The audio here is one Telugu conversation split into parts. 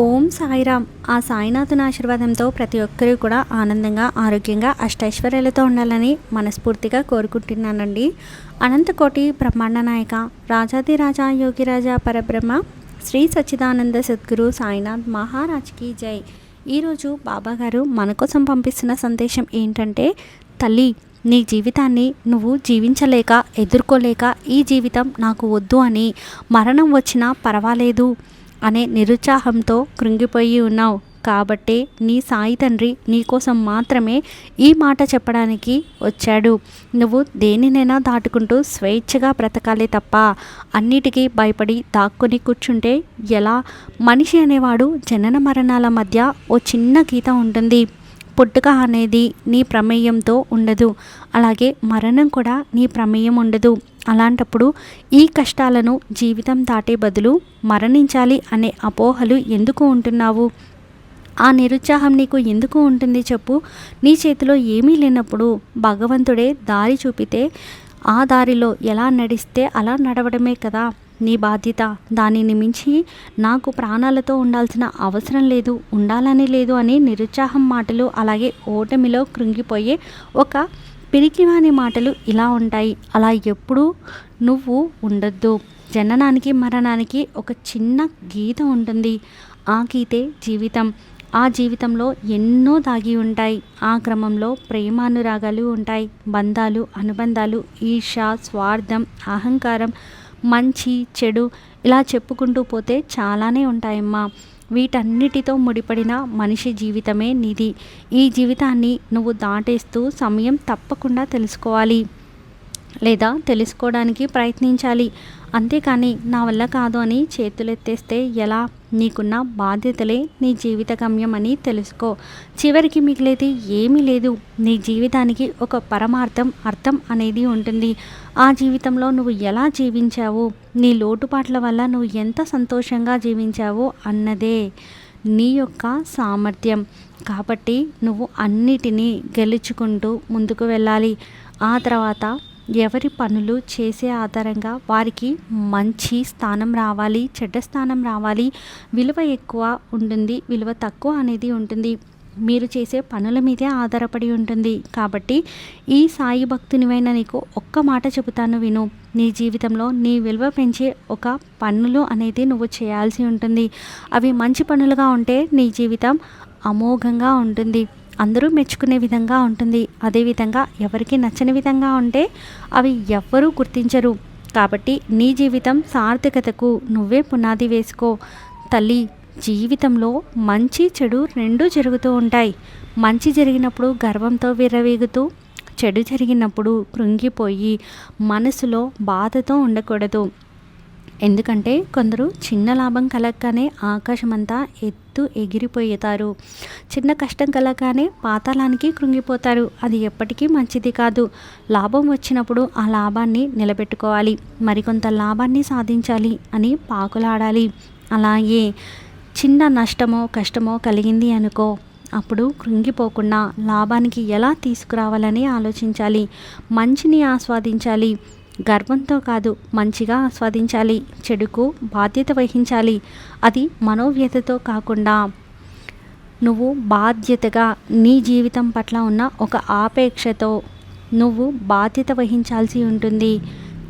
ఓం సాయిరామ్. ఆ సాయినాథుని ఆశీర్వాదంతో ప్రతి ఒక్కరూ కూడా ఆనందంగా ఆరోగ్యంగా అష్టైశ్వర్యాలతో ఉండాలని మనస్ఫూర్తిగా కోరుకుంటున్నానండి. అనంతకోటి బ్రహ్మాండ నాయక రాజాదిరాజా యోగిరాజా పరబ్రహ్మ శ్రీ సచ్చిదానంద సద్గురు సాయినాథ్ మహారాజ్కి జై. ఈరోజు బాబాగారు మన కోసం పంపిస్తున్న సందేశం ఏంటంటే తల్లి నీ జీవితాన్ని నువ్వు జీవించలేక ఎదుర్కోలేక ఈ జీవితం నాకు వద్దు అని మరణం వచ్చినా పర్వాలేదు. అనే నిరుత్సాహంతో కృంగిపోయి ఉన్నావు. కాబట్టే నీ సాయి తండ్రి నీకోసం మాత్రమే ఈ మాట చెప్పడానికి వచ్చాడు. నువ్వు దేనినైనా దాటుకుంటూ స్వేచ్ఛగా బ్రతకాలి తప్ప అన్నిటికీ భయపడి దాక్కుని కూర్చుంటే ఎలా? మనిషి అనేవాడు జనన మరణాల మధ్య ఓ చిన్న గీత ఉంటుంది. పుట్టుక అనేది నీ ప్రమేయంతో ఉండదు. అలాగే మరణం కూడా నీ ప్రమేయం ఉండదు. అలాంటప్పుడు ఈ కష్టాలను జీవితం దాటే బదులు మరణించాలి అనే అపోహలు ఎందుకు ఉంటున్నావు? ఆ నిరుత్సాహం నీకు ఎందుకు ఉంటుంది చెప్పు. నీ చేతిలో ఏమీ లేనప్పుడు భగవంతుడే దారి చూపితే ఆ దారిలో ఎలా నడిస్తే అలా నడవడమే కదా. నీ బాధ్యత. దానిని మించి నాకు ప్రాణాలతో ఉండాల్సిన అవసరం లేదు ఉండాలని లేదు అని నిరుత్సాహం మాటలు అలాగే ఓటమిలో కృంగిపోయే ఒక పిరికివాని మాటలు ఇలా ఉంటాయి. అలా ఎప్పుడూ నువ్వు ఉండొద్దు. జననానికి మరణానికి ఒక చిన్న గీత ఉంటుంది. ఆ గీతే జీవితం. ఆ జీవితంలో ఎన్నో దాగి ఉంటాయి. ఆ క్రమంలో ప్రేమానురాగాలు ఉంటాయి. బంధాలు అనుబంధాలు ఈర్ష స్వార్థం అహంకారం మంచి చెడు ఇలా చెప్పుకుంటూ పోతే చాలానే ఉంటాయమ్మా. వీటన్నిటితో ముడిపడిన మనిషి జీవితమే నిధి ఈ జీవితాన్ని నువ్వు దాటేస్తూ సమయం తప్పకుండా తెలుసుకోవాలి లేదా తెలుసుకోవడానికి ప్రయత్నించాలి. అంతేకాని నా వల్ల కాదు అని చేతులెత్తేస్తే ఎలా? నీకున్న బాధ్యతలే నీ జీవిత గమ్యం అని తెలుసుకో. చివరికి మిగిలేది ఏమీ లేదు. నీ జీవితానికి ఒక పరమార్థం అర్థం అనేది ఉంటుంది. ఆ జీవితంలో నువ్వు ఎలా జీవించావు? నీ లోటుపాట్ల వల్ల నువ్వు ఎంత సంతోషంగా జీవించావో అన్నదే నీ యొక్క సామర్థ్యం. కాబట్టి నువ్వు అన్నిటినీ గెలుచుకుంటూ ముందుకు వెళ్ళాలి. ఆ తర్వాత ఎవరి పనులు చేసే ఆధారంగా వారికి మంచి స్థానం రావాలి చెడ్డ స్థానం రావాలి. విలువ ఎక్కువ ఉంటుంది విలువ తక్కువ అనేది ఉంటుంది. మీరు చేసే పనుల మీదే ఆధారపడి ఉంటుంది. కాబట్టి ఈ సాయి భక్తునివైన నీకు ఒక్క మాట చెబుతాను విను. నీ జీవితంలో నీ విలువ పెంచే ఒక పనులు అనేది నువ్వు చేయాల్సి ఉంటుంది. అవి మంచి పనులుగా ఉంటే నీ జీవితం అమోఘంగా ఉంటుంది. అందరూ మెచ్చుకునే విధంగా ఉంటుంది. అదేవిధంగా ఎవరికి నచ్చని విధంగా ఉంటే అవి ఎవ్వరూ గుర్తించరు. కాబట్టి నీ జీవితం సార్థకతకు నువ్వే పునాది వేసుకో. తల్లి జీవితంలో మంచి చెడు రెండూ జరుగుతూ ఉంటాయి. మంచి జరిగినప్పుడు గర్వంతో విర్రవీగుతూ చెడు జరిగినప్పుడు కృంగిపోయి మనసులో బాధతో ఉండకూడదు. ఎందుకంటే కొందరు చిన్న లాభం కలగగానే ఆకాశమంతా ఎత్తు ఎగిరిపోయేతారు. చిన్న కష్టం కలగగానే పాతాళానికి కృంగిపోతారు. అది ఎప్పటికీ మంచిది కాదు. లాభం వచ్చినప్పుడు ఆ లాభాన్ని నిలబెట్టుకోవాలి. మరికొంత లాభాన్ని సాధించాలి అని పాకులాడాలి. అలాగే చిన్న నష్టమో కష్టమో కలిగింది అనుకో. అప్పుడు కృంగిపోకుండా లాభానికి ఎలా తీసుకురావాలని ఆలోచించాలి? మంచిని ఆస్వాదించాలి. గర్వంతో కాదు మంచిగా ఆస్వాదించాలి. చెడుకు బాధ్యత వహించాలి. అది మనోవ్యతతో కాకుండా. నువ్వు బాధ్యతగా నీ జీవితం పట్ల ఉన్న ఒక ఆపేక్షతో నువ్వు బాధ్యత వహించాల్సి ఉంటుంది.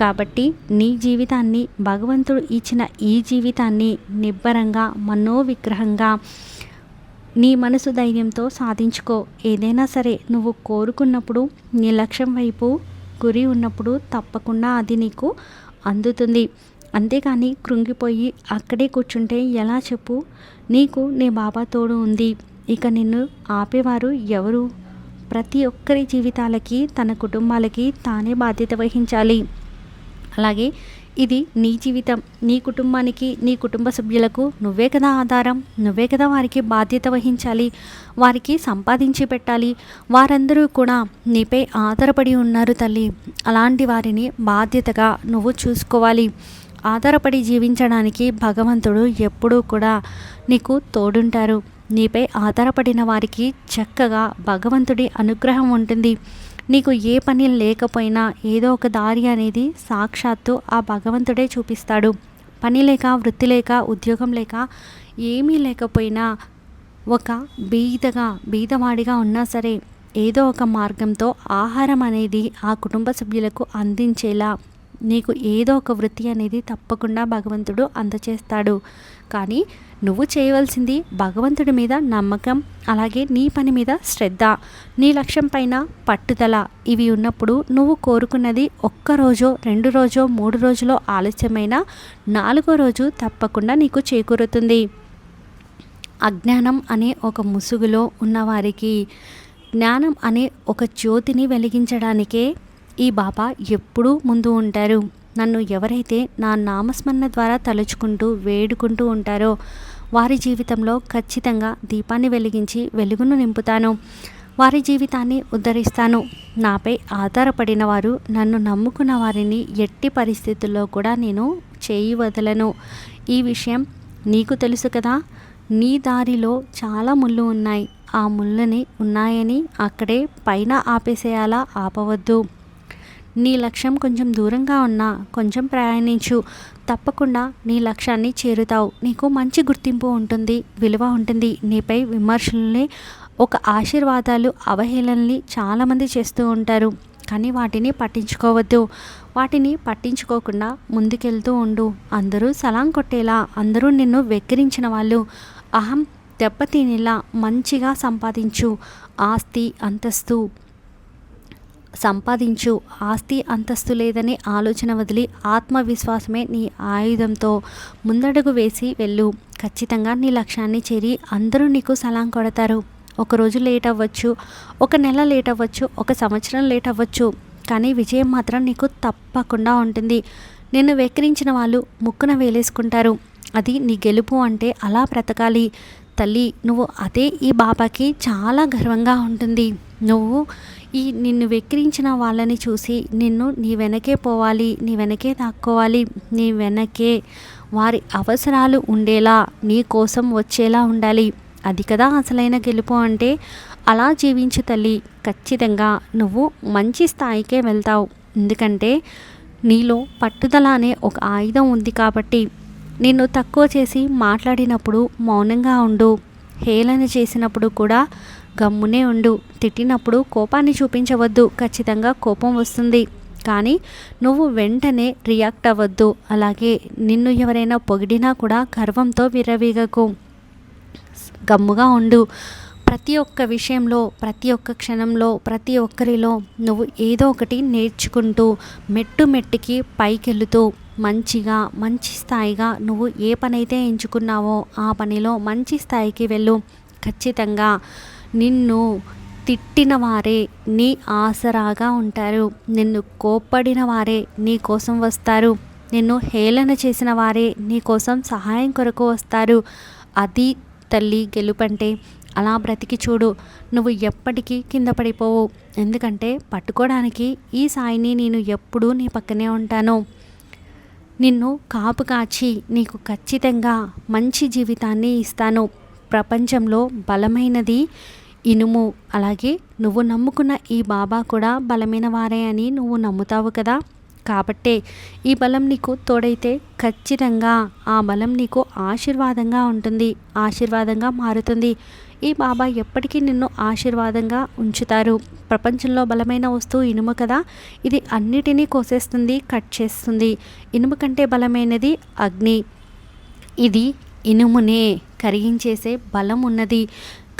కాబట్టి నీ జీవితాన్ని భగవంతుడు ఇచ్చిన ఈ జీవితాన్ని నిబ్బరంగా మనోవిగ్రహంగా నీ మనసు ధైర్యంతో సాధించుకో. ఏదైనా సరే నువ్వు కోరుకున్నప్పుడు నీ లక్ష్యం వైపు గురి ఉన్నప్పుడు తప్పకుండా అది నీకు అందుతుంది. అంతేకాని కృంగిపోయి అక్కడే కూర్చుంటే ఎలా చెప్పు? నీకు నీ బాబా తోడు ఉంది. ఇక నిన్ను ఆపేవారు ఎవరు? ప్రతి ఒక్కరి జీవితాలకి తన కుటుంబాలకి తానే బాధ్యత వహించాలి. అలాగే ఇది నీ జీవితం నీ కుటుంబానికి నీ కుటుంబ సభ్యులకు నువ్వే కదా ఆధారం నువ్వే కదా వారికి బాధ్యత వహించాలి వారికి సంపాదించి పెట్టాలి వారందరూ కూడా నీపై ఆధారపడి ఉన్నారు తల్లి. అలాంటి వారిని బాధ్యతగా నువ్వు చూసుకోవాలి. ఆధారపడి జీవించడానికి భగవంతుడు ఎప్పుడూ కూడా నీకు తోడుంటారు. నీపై ఆధారపడిన వారికి చక్కగా భగవంతుడి అనుగ్రహం ఉంటుంది. నీకు ఏ పని లేకపోయినా ఏదో ఒక దారి అనేది సాక్షాత్తు ఆ భగవంతుడే చూపిస్తాడు. పని లేక వృత్తి లేక ఉద్యోగం లేక ఏమీ లేకపోయినా ఒక బీదగా బీదవాడిగా ఉన్నా సరే ఏదో ఒక మార్గంతో ఆహారం అనేది ఆ కుటుంబ సభ్యులకు అందించేలా నీకు ఏదో ఒక వృత్తి అనేది తప్పకుండా భగవంతుడు అందచేస్తాడు. కానీ నువ్వు చేయవలసింది భగవంతుడి మీద నమ్మకం అలాగే నీ పని మీద శ్రద్ధ నీ లక్ష్యం పైన పట్టుదల. ఇవి ఉన్నప్పుడు నువ్వు కోరుకున్నది ఒక్క రోజో రెండు రోజో మూడు రోజులో ఆలస్యమైన నాలుగో రోజు తప్పకుండా నీకు చేకూరుతుంది. అజ్ఞానం అనే ఒక ముసుగులో ఉన్నవారికి జ్ఞానం అనే ఒక జ్యోతిని వెలిగించడానికే ఈ బాబా ఎప్పుడూ ముందు ఉంటారు. నన్ను ఎవరైతే నా నామస్మరణ ద్వారా తలుచుకుంటూ వేడుకుంటూ ఉంటారో వారి జీవితంలో ఖచ్చితంగా దీపాన్ని వెలిగించి వెలుగును నింపుతాను. వారి జీవితాన్ని ఉద్ధరిస్తాను. నాపై ఆధారపడిన వారు నన్ను నమ్ముకున్న వారిని ఎట్టి పరిస్థితుల్లో కూడా నేను చేయి వదలను ఈ విషయం నీకు తెలుసు కదా. నీ దారిలో చాలా ముళ్ళు ఉన్నాయి. ఆ ముళ్ళని ఉన్నాయని అక్కడే పైన ఆపేసేయాలా ఆపవద్దు. నీ లక్ష్యం కొంచెం దూరంగా ఉన్నా కొంచెం ప్రయాణించు. తప్పకుండా నీ లక్ష్యాన్ని చేరుతావు. నీకు మంచి గుర్తింపు ఉంటుంది విలువ ఉంటుంది. నీపై విమర్శల్ని ఒక ఆశీర్వాదాలు అవహేళనని చాలామంది చేస్తూ ఉంటారు. కానీ వాటిని పట్టించుకోవద్దు. వాటిని పట్టించుకోకుండా ముందుకెళ్తూ ఉండు. అందరూ సలాం కొట్టేలా అందరూ నిన్ను వెక్కిరించిన వాళ్ళు. అహం దెబ్బతినేలా మంచిగా సంపాదించు. ఆస్తి అంతస్తు. సంపాదించు. ఆస్తి అంతస్తు లేదనే ఆలోచన వదిలి ఆత్మవిశ్వాసమే నీ ఆయుధంతో ముందడుగు వేసి వెళ్ళు. ఖచ్చితంగా నీ లక్ష్యాన్ని చేరి అందరూ నీకు సలాం కొడతారు. ఒకరోజు లేట్ అవ్వచ్చు ఒక నెల లేట్ అవ్వచ్చు ఒక సంవత్సరం లేట్ అవ్వచ్చు కానీ విజయం మాత్రం నీకు తప్పకుండా ఉంటుంది. నిన్ను వెక్కిరించిన వాళ్ళు ముక్కున వేలేసుకుంటారు. అది నీ గెలుపు అంటే అలా బ్రతకాలి. తల్లి నువ్వు అదే ఈ బాబాకి చాలా గర్వంగా ఉంటుంది. నువ్వు ఈ నిన్ను వెక్కిరించిన వాళ్ళని చూసి నిన్ను నీ వెనకే పోవాలి నీ వెనకే దాక్కోవాలి నీ వెనకే వారి అవసరాలు ఉండేలా నీ కోసం వచ్చేలా ఉండాలి. అది కదా అసలైన గెలుపు అంటే. అలా జీవించు తల్లి ఖచ్చితంగా నువ్వు మంచి స్థాయికే వెళ్తావు. ఎందుకంటే నీలో పట్టుదల అనే ఒక ఆయుధం ఉంది కాబట్టి నిన్ను తక్కువ చేసి మాట్లాడినప్పుడు మౌనంగా ఉండు. హేళన చేసినప్పుడు కూడా గమ్మునే ఉండు. తిట్టినప్పుడు కోపాన్ని చూపించవద్దు. ఖచ్చితంగా కోపం వస్తుంది. కానీ నువ్వు వెంటనే రియాక్ట్ అవ్వద్దు. అలాగే నిన్ను ఎవరైనా పొగిడినా కూడా గర్వంతో విరవీగకు గమ్ముగా ఉండు. ప్రతి ఒక్క విషయంలో ప్రతి ఒక్క క్షణంలో ప్రతి ఒక్కరిలో నువ్వు ఏదో ఒకటి నేర్చుకుంటూ మెట్టు మెట్టుకి పైకెళ్తూ మంచిగా మంచి స్థాయిగా నువ్వు ఏ పనైతే ఎంచుకున్నావో ఆ పనిలో మంచి స్థాయికి వెళ్ళు. ఖచ్చితంగా నిన్ను తిట్టిన వారే నీ ఆసరాగా ఉంటారు. నిన్ను కోప్పడిన వారే నీ కోసం వస్తారు. నిన్ను హేళన చేసిన వారే నీ కోసం సహాయం కొరకు వస్తారు. అది తల్లి గెలుపంటే అలా బ్రతికి చూడు నువ్వు ఎప్పటికీ కింద పడిపోవు. ఎందుకంటే పట్టుకోవడానికి ఈ సాయిని నేను ఎప్పుడూ నీ పక్కనే ఉంటాను. నిన్ను కాపు కాచి నీకు ఖచ్చితంగా మంచి జీవితాన్ని ఇస్తాను. ప్రపంచంలో బలమైనది ఇనుము. అలాగే నువ్వు నమ్ముకున్న ఈ బాబా కూడా బలమైన వారే అని నువ్వు నమ్ముతావు కదా. కాబట్టే ఈ బలం నీకు తోడైతే ఖచ్చితంగా ఆ బలం నీకు ఆశీర్వాదంగా ఉంటుంది ఆశీర్వాదంగా మారుతుంది. ఈ బాబా ఎప్పటికీ నిన్ను ఆశీర్వాదంగా ఉంచుతారు. ప్రపంచంలో బలమైన వస్తువు ఇనుము కదా. ఇది అన్నిటినీ కోసేస్తుంది కట్ చేస్తుంది. ఇనుము కంటే బలమైనది అగ్ని. ఇది ఇనుమునే కరిగించేసే బలం ఉన్నది.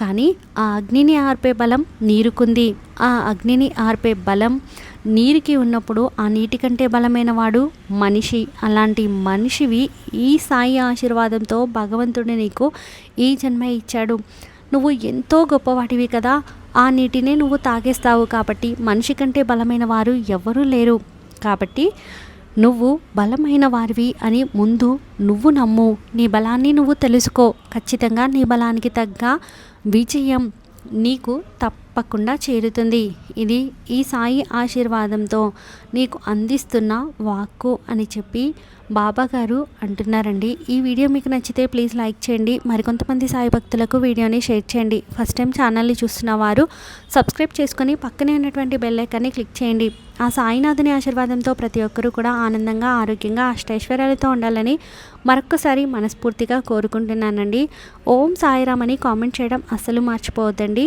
కానీ ఆ అగ్నిని ఆర్పే బలం నీరుకుంది. ఆ అగ్నిని ఆర్పే బలం నీరుకి ఉన్నప్పుడు ఆ నీటి కంటే బలమైన వాడు మనిషి. అలాంటి మనిషివి ఈ సాయి ఆశీర్వాదంతో భగవంతుడు నీకు ఈ జన్మ ఇచ్చాడు. నువ్వు ఎంతో గొప్పవాటివి కదా. ఆ నీటినే నువ్వు తాగేస్తావు కాబట్టి మనిషి కంటే బలమైన వారు ఎవ్వరూ లేరు. కాబట్టి నువ్వు బలమైన వారివి అని ముందు నువ్వు నమ్ము. నీ బలాన్ని నువ్వు తెలుసుకో. ఖచ్చితంగా నీ బలానికి తగ్గ విజయం నీకు తప్ప తప్పకుండా చేరుతుంది. ఇది ఈ సాయి ఆశీర్వాదంతో నీకు అందిస్తున్న వాక్కు అని చెప్పి బాబా గారు అంటున్నారండి. ఈ వీడియో మీకు నచ్చితే ప్లీజ్ లైక్ చేయండి. మరికొంతమంది సాయి భక్తులకు వీడియోని షేర్ చేయండి. ఫస్ట్ టైం ఛానల్ని చూస్తున్న వారు సబ్స్క్రైబ్ చేసుకొని పక్కనే ఉన్నటువంటి బెల్ ఐకాన్ని క్లిక్ చేయండి. ఆ సాయినాథుని ఆశీర్వాదంతో ప్రతి ఒక్కరూ కూడా ఆనందంగా ఆరోగ్యంగా అష్టైశ్వర్యాలతో ఉండాలని మరొక్కసారి మనస్ఫూర్తిగా కోరుకుంటున్నానండి. ఓం సాయిరామ్ అని కామెంట్ చేయడం అస్సలు మర్చిపోవద్దండి.